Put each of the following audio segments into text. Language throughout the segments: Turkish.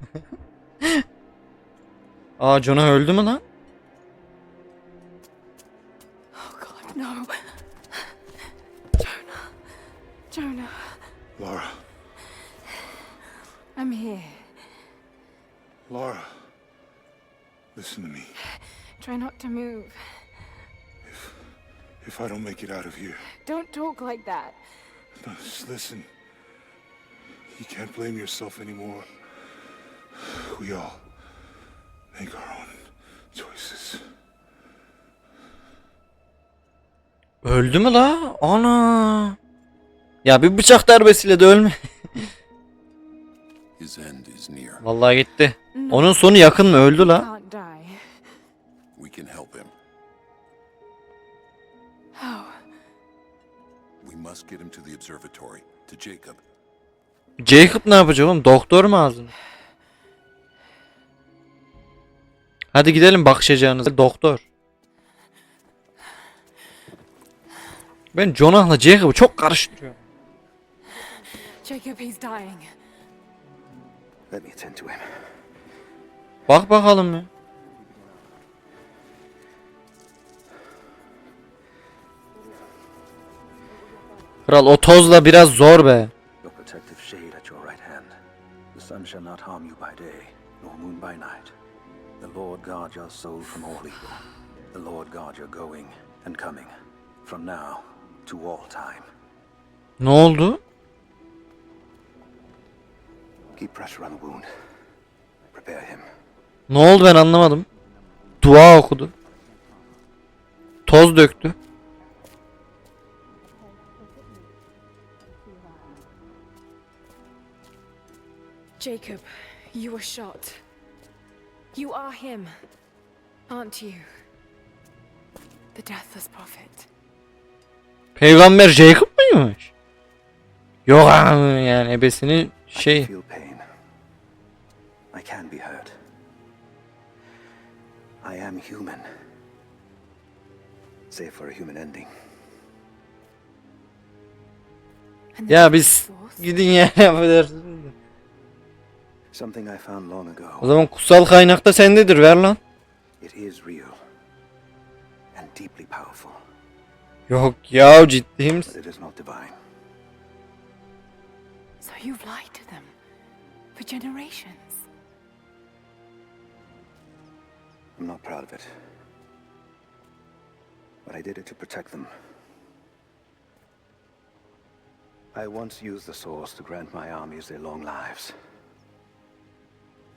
Aa Jonah öldü mü lan? Oh God, no. Jonah. Jonah. Laura. I'm here. Laura. Listen to me. Try not to move. If I don't make it out of here, Don't talk like that. no, just listen. You can't blame yourself anymore. We all make our own choices. Öldü mü la? Ana. Ya bir bıçak darbesiyle de ölme. His end is near. Vallahi gitti. No, Onun sonu yakın mı? Öldü la. can't die. We can help him. How? We must get him to the observatory, to Jacob. Jacob ne yapacak oğlum? Doktor mu ağzını? Hadi gidelim bakışacağınız. Doktor. Ben Jonah'la Jacob'u çok karıştırıyorum. Jacob, he's dying. Let me attend to him. Bak bakalım ya. Kral o tozla biraz zor be. Your protective shade at your right hand. The sun shall not harm you by day, nor moon by night. The Lord guard your soul from all evil. The Lord guard your going and coming, from now to all time. Ne oldu? Keep pressure on the wound. Prepare him. Ne oldu ben anlamadım. Dua okudu. Toz döktü. Jacob, you were shot. You are him, aren't you? The deathless prophet. Peygamber Jacob mıymış? Yok abi yani ebesini I şey feel pain. I can be hurt. I am human. Save for a human ending. Ya biz gidin ya affedersiniz de. Something I found long ago. O zaman kutsal kaynakta sendedir ver lan. It is real and deeply powerful, Yok ya ciddi misin? it is not divine. So you've lied to them for generations. I'm not proud of it. But I did it to protect them. I once used the source to grant my armies their long lives.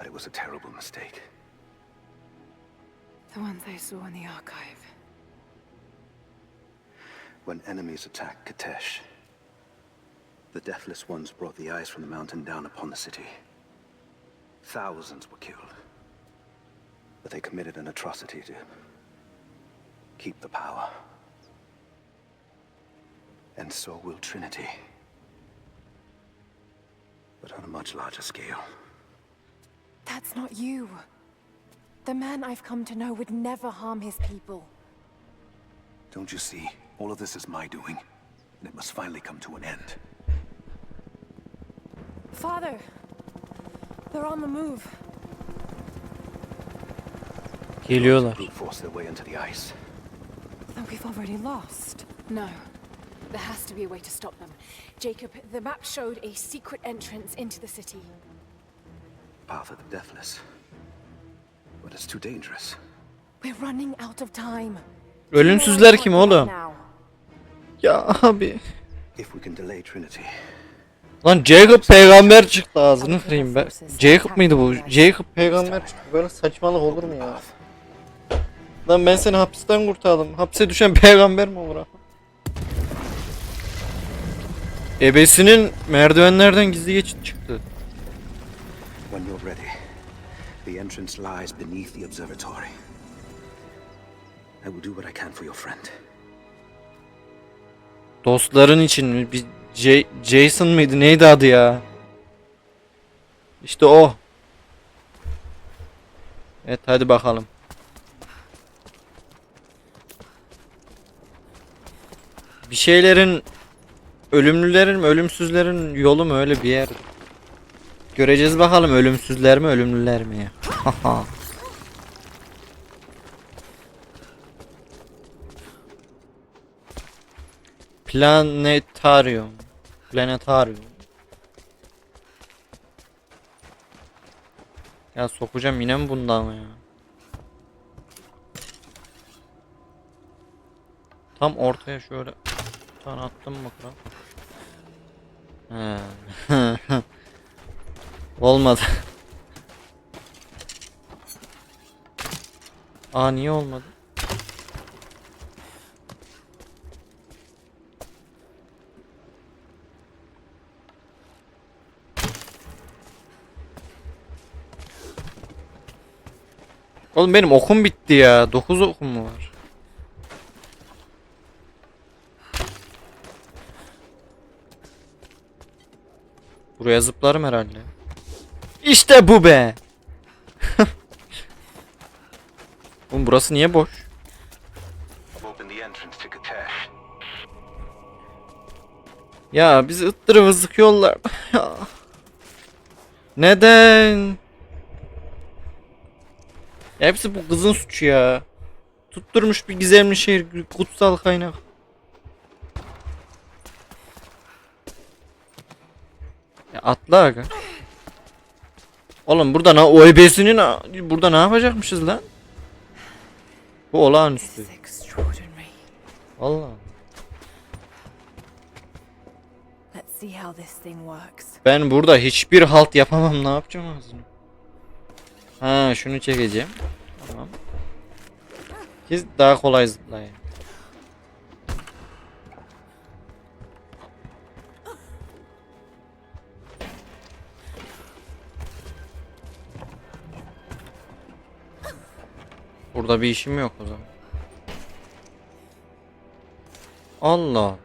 But it was a terrible mistake. The ones I saw in the archive. When enemies attacked Katesh, the Deathless Ones brought the ice from the mountain down upon the city. Thousands were killed. But they committed an atrocity to keep the power. And so will Trinity. But on a much larger scale. That's not you. The man I've come to know would never harm his people. Don't you see? All of this is my doing. And it must finally come to an end. Father! They're on the move. Geliyorlar. Brute force their way into the ice. Then we've already lost. No. There has to be a way to stop them. Jacob, the map showed a secret entrance into the city. Path of the Deathless. But it's too dangerous. We're running out of time. Ölümsüzler kim oğlum? Now. Ya abi. If we can delay Trinity, Lan Jacob peygamber çıktı ağzını kırayım ben. Jacob mıydı bu? Jacob peygamber çıktı. Böyle saçmalık olur mu ya? Lan ben seni hapisten kurtardım. Hapse düşen peygamber mi olur ha? Ebesinin merdivenlerden gizli geçit çıktı. When you're ready, the entrance lies beneath the observatory. I will do what I can for your friend. Dostların için mi? Bir J- Jason mıydı? Neydi adı ya? İşte o. Evet hadi bakalım. Bir şeylerin ölümlülerin ölümsüzlerin yolu mu öyle bir yer. Göreceğiz bakalım ölümsüzler mi ölümlüler mi? Haha. Planetarium. Planetarium. Ya sokacağım yine mi bundan ya? Tam ortaya şöyle bir tane attım mı kral? He. Olmadı. Aa niye olmadı? Oğlum benim okum bitti ya. 9 okum mu var? Buraya zıplarım herhalde. İşte bu be. Oğlum burası niye boş? Ya bizi ıttırı vızlık yollar. Neden? Ya hepsi bu kızın suçu ya. Tutturmuş bir gizemli şehir kutsal kaynak. Ya atla aga. Oğlum burada ne o ebesinin burada ne yapacakmışız lan? Bu olağanüstü. This is extraordinary. Vallahi. Let's see how this thing works. Ben burada hiçbir halt yapamam. Ne yapacağım ağzını? Ha şunu çekeceğim. Tamam. Ki daha kolay zıplayın. Burada bir işim yok o zaman. Allah.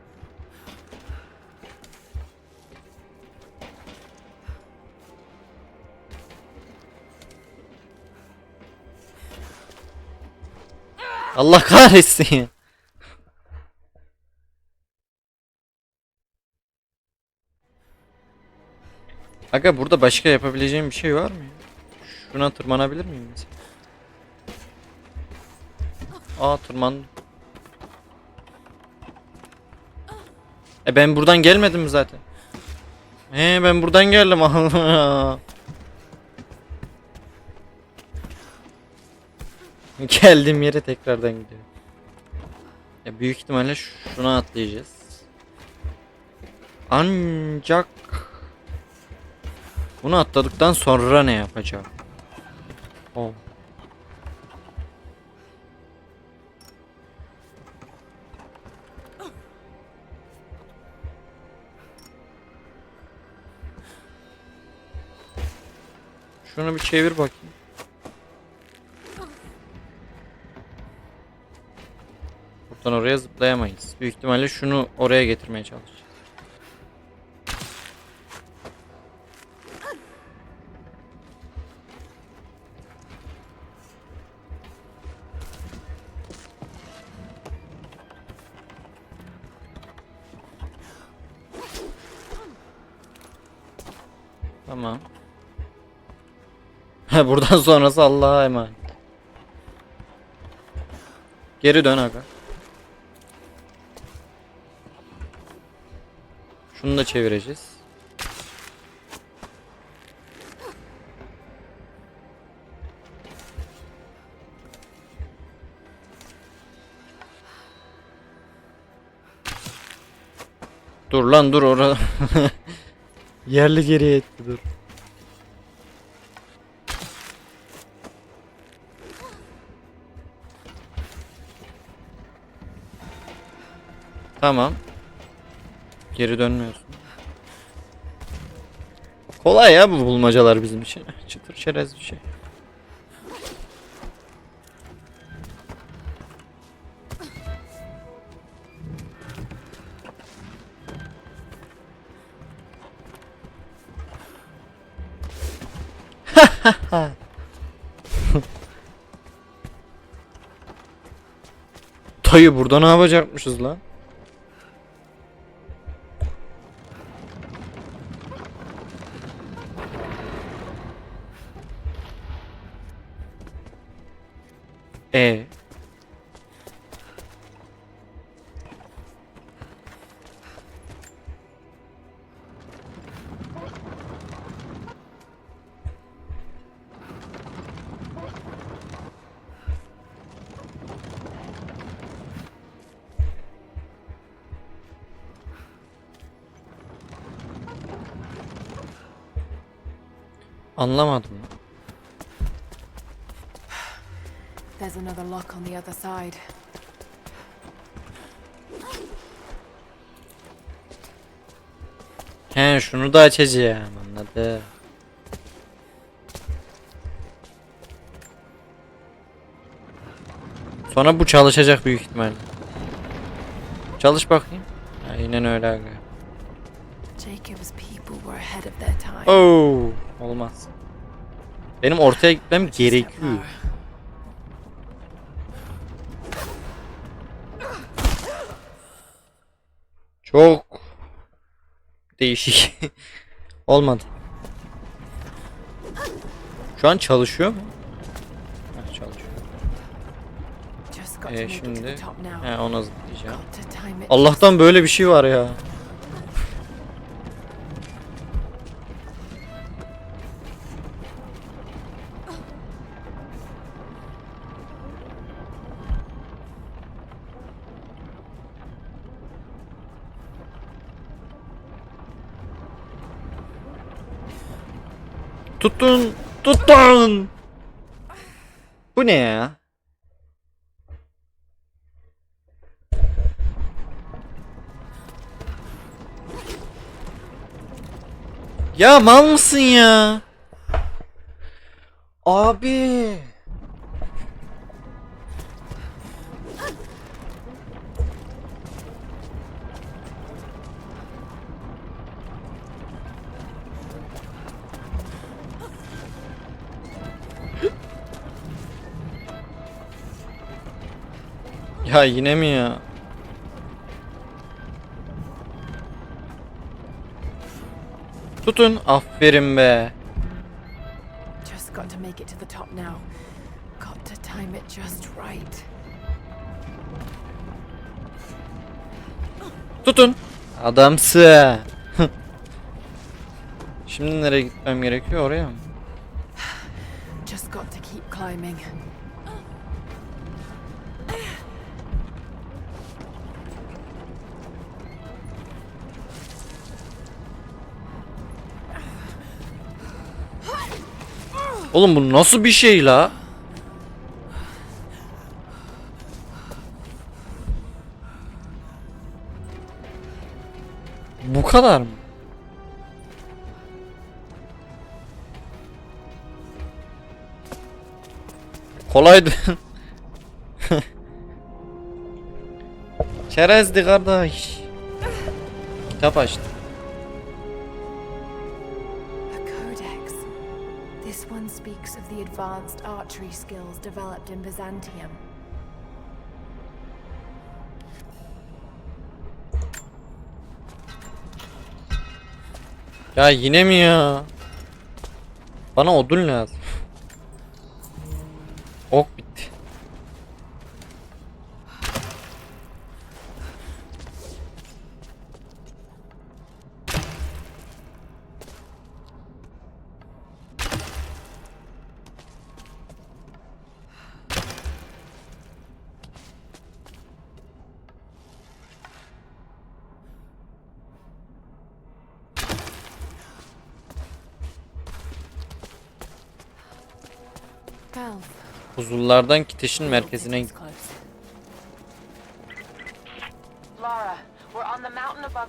Allah kahretsin. Aga burada başka yapabileceğim bir şey var mı? Şuna tırmanabilir miyim mesela? Aa tırmandım. E ben buradan gelmedim mi zaten? He ben buradan geldim Allah. Geldiğim yere tekrardan gidiyor. Ya büyük ihtimalle şuna atlayacağız. Ancak bunu atladıktan sonra ne yapacağım? Oh. Şunu bir çevir bakayım. Buradan oraya zıplayamayız. Büyük ihtimalle şunu oraya getirmeye çalışacağız. Tamam. Buradan sonrası Allah'a emanet. Geri dön aga. Şunu da çevireceğiz. Dur lan dur orada. Yerli geriye etti dur. Tamam. Geri dönmüyorsun. Kolay ya bu bulmacalar bizim için. Çıtır çerez bir şey. Dayı burada ne yapacakmışız lan? Anlamadım. There's another lock on the other side. He şunu da açacağım anladım. Sonra bu çalışacak büyük ihtimalle. Çalış bakayım. Aynen öyle. Jacob's people were ahead of their time. Oo, olmaz. Benim ortaya gitmem gerekiyor. Çok değişik. Olmadı. Şu an çalışıyor mu? Heh, çalışıyor. Ee, şimdi he, ona zıplayacağım. Allah'tan böyle bir şey var ya. Tutun! Tutun! Bu ne ya? Ya mal mısın ya? Abi. Ya yine mi ya? Tutun. Aferin be. Just got to make it to the top now. Got to time it just right. Tutun. Adamsı. Şimdi nereye gitmem gerekiyor oraya mı? Just got to keep climbing. Oğlum bu nasıl bir şey la? Bu kadar mı? Kolaydı. Çerezdi kardeş. Kitap açtım. Advanced archery skills developed in Byzantium. Ya yine mi ya? Bana odun lazım.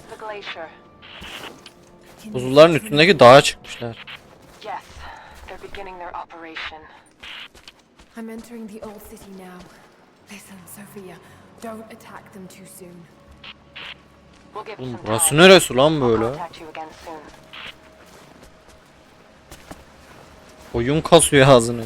The glacier. Can you Buzulların üstündeki dağa çıkmışlar. Yes, they're beginning their operation. I'm entering the old city now. Listen, Sophia, don't attack them too soon. Oğlum burası neresi lan böyle? Oyun kasıyor ağzını.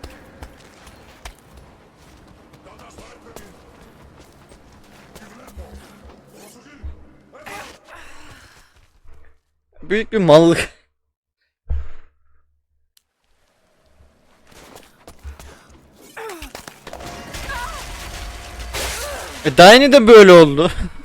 Büyük bir mallık. E Dayne de böyle oldu.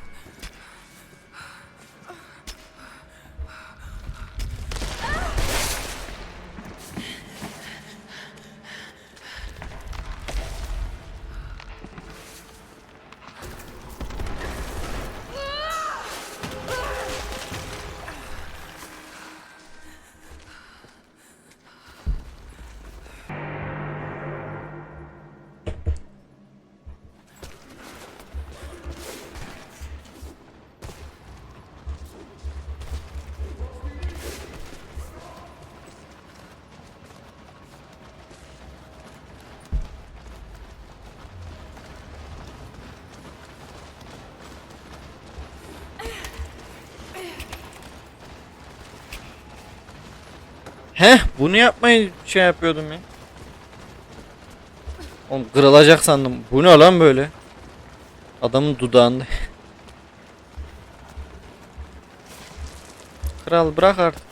Heh bunu yapmayı şey yapıyordum ya. Oğlum kırılacak sandım. Bu ne lan böyle? Adamın dudağında. Kral bırak artık.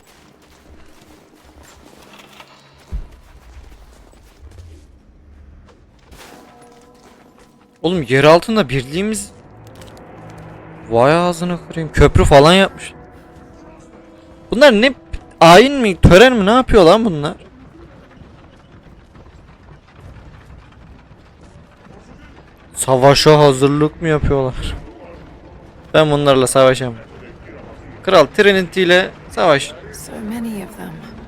Oğlum yer altında birliğimiz Vay ağzını kırayım. Köprü falan yapmış. Bunlar ne ayin mi, tören mi ne yapıyor lan bunlar? Savaşa hazırlık mı yapıyorlar? Ben bunlarla savaşamam. Kral Trinity ile savaş.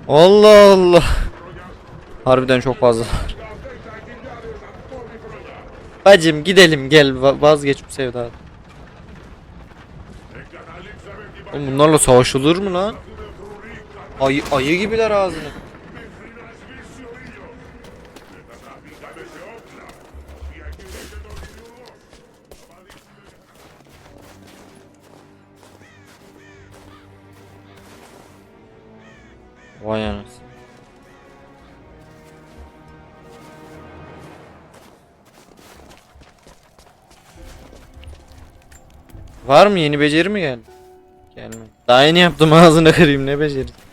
Allah Allah. Harbiden çok fazla. Bacım gidelim gel va- vazgeç bu sevdadan. Oğlum bunlarla savaşılır mı lan? Ayı, ayı gibiler ağzını. Vay anasını. Var mı yeni beceri mi geldi? Gelme. Daha yeni yaptım ağzını kırayım ne beceri.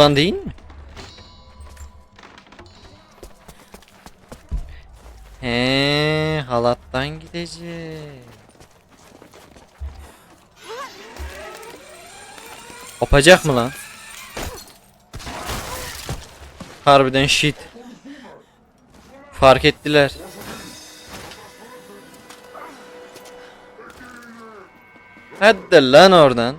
Buradan değil mi? He, halattan gidecek. Kopacak mı lan? Harbiden shit. Fark ettiler. Hadi lan oradan.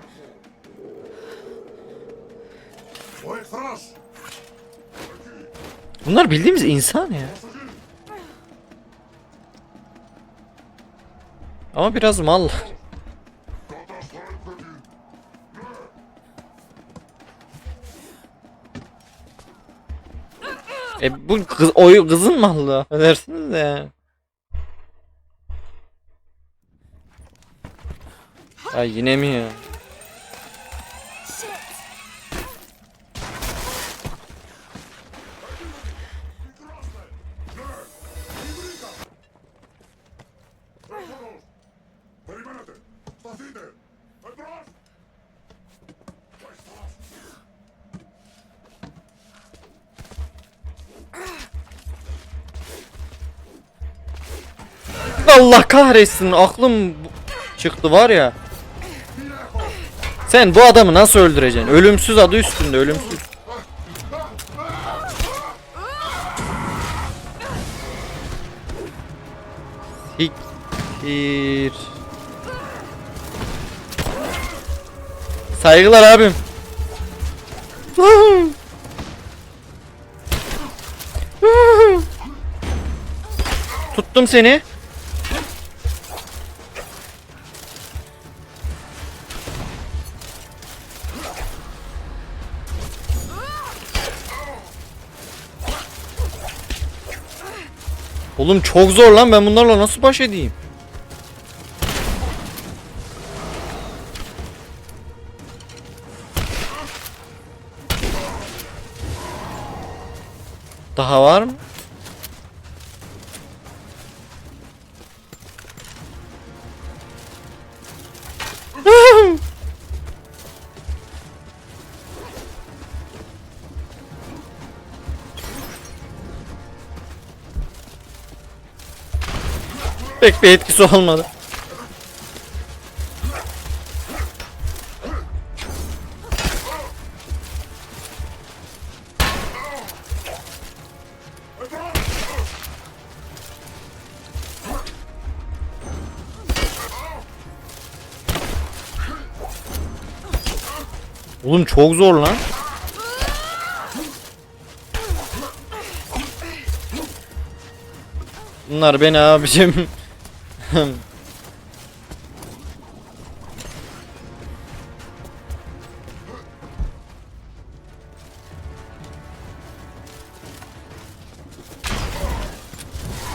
Bunlar bildiğimiz insan ya. Ama biraz mal. E bu kız, o kızın malı. Affedersiniz de. Ya yine mi ya? Allah kahretsin aklım çıktı var ya. Sen bu adamı nasıl öldüreceksin? Ölümsüz adı üstünde ölümsüz. Siktir. Saygılar abim. Tuttum seni. Oğlum çok zor lan ben bunlarla nasıl baş edeyim? Daha var mı? Pek bir etkisi olmadı. Oğlum çok zor lan. Bunlar beni abicim.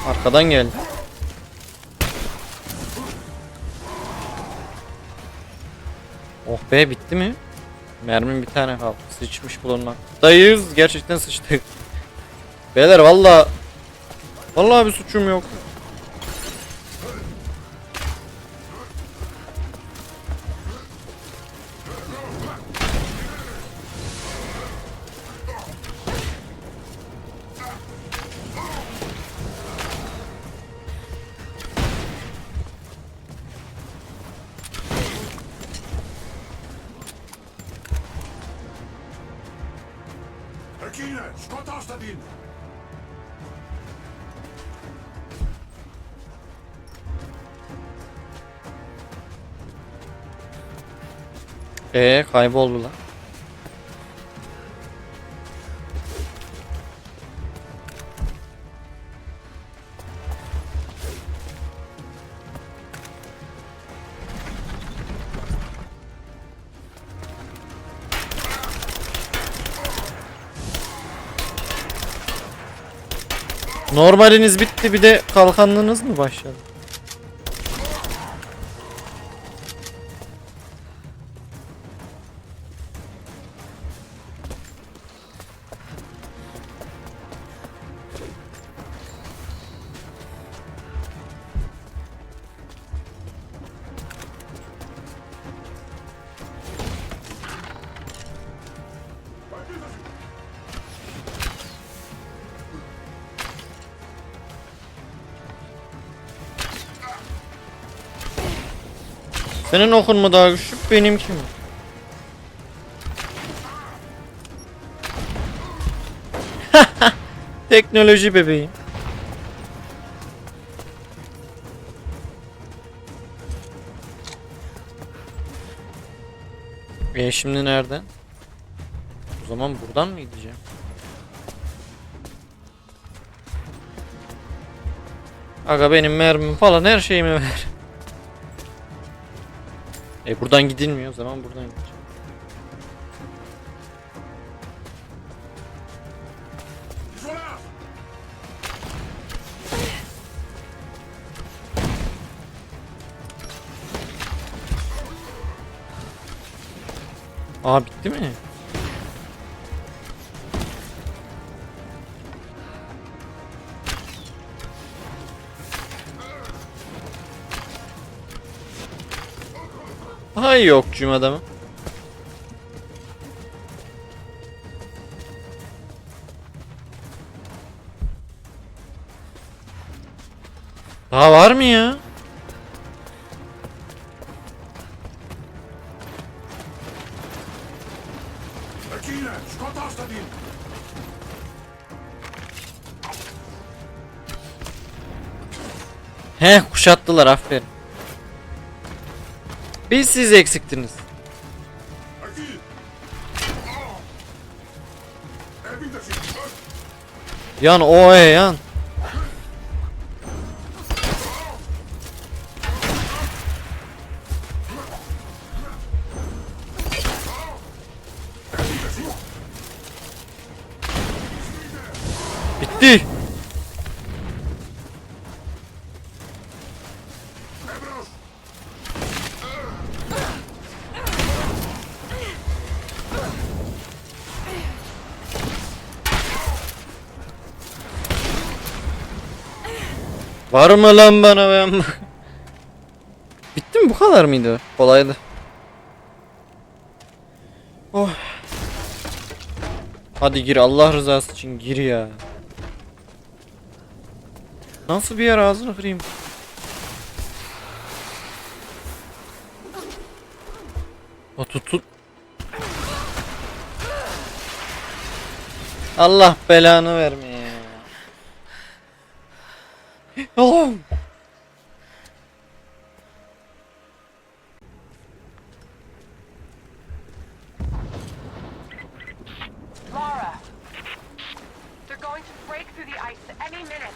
Arkadan geldi. Oh be bitti mi? Mermim bir tane kaldı. Sıçmış bulunmaktayız. Gerçekten sıçtık. Beyler valla Vallahi bir suçum yok. Kine, Szkoda, Stadin! Ee kayboldu lan. Normaliniz bitti bir de kalkanlığınız mı başladı? Senin okun mu daha güçlü benimki mi? Teknoloji bebeğim. E şimdi nereden? O zaman buradan mı gideceğim? Aga benim mermim falan her şeyimi ver. E buradan gidilmiyor o zaman buradan gideceğim. Aa bitti mi? Ay yok cum adamı. Daha var mı ya? He kuşattılar aferin. Biz siz eksiktiniz. Yan o e yan. Var lan bana ben? Bitti mi bu kadar mıydı? Kolaydı. Oh. Hadi gir Allah rızası için gir ya. Nasıl bir yer ağzını kırayım? O tut tut. Allah belanı vermeye ya. Allah'ım. Lara! They're going to break through the ice any minute.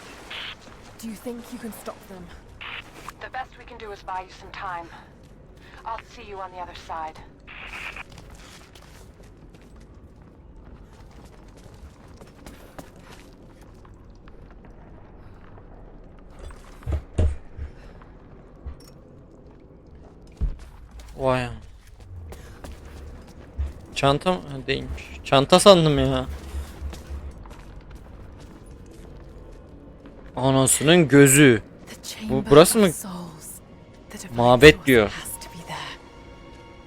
Do you think you can stop them? The best we can do is buy you some time. I'll see you on the other side. Vay. an- Çanta mı? Değilmiş. Çanta sandım ya. Anasının gözü. Chamber burası mı? Mabet diyor.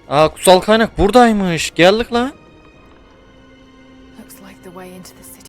Aa kutsal kaynak buradaymış. Geldik lan.